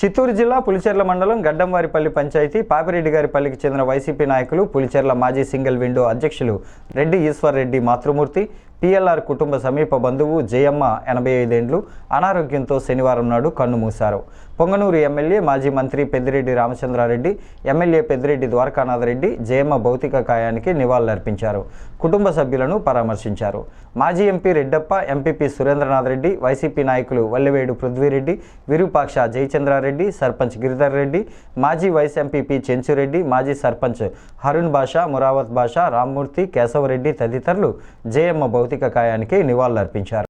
చిత్తూరు జిల్లా పులిచెర్ల మండలం గడ్డంవారిపల్లి పంచాయతీ పాపిరెడ్డి గారిపల్లికి చెందిన వైసీపీ నాయకులు పులిచెర్ల మాజీ సింగిల్ విండో అధ్యక్షులు రెడ్డి ఈశ్వర్ రెడ్డి మాతృమూర్తి పిఎల్ఆర్ కుటుంబ సమీప బంధువు జయమ్మ ఎనభై ఐదేండ్లు అనారోగ్యంతో శనివారం నాడు కన్నుమూశారు పొంగనూరు ఎమ్మెల్యే మాజీ మంత్రి పెద్దిరెడ్డి రామచంద్రారెడ్డి ఎమ్మెల్యే పెద్దిరెడ్డి ద్వారకానాథరెడ్డి జయమ్మ భౌతిక కాయానికి నివాళులర్పించారు. కుటుంబ సభ్యులను పరామర్శించారు. మాజీ MP Reddappa MPP Surendranath Reddy YCP నాయకులు వల్లివేడు పృథ్వీరెడ్డి విరూపాక్ష జయచంద్రారెడ్డి సర్పంచ్ గిరిధర్ రెడ్డి మాజీ వైస్ ఎంపీపీ చెంచురెడ్డి మాజీ సర్పంచ్ హరుణ్ బాషా మురావత్ బాషా రామ్మూర్తి కేశవరెడ్డి తదితరులు జయమ్మ భౌతిక కాయానికి నివాళులర్పించారు.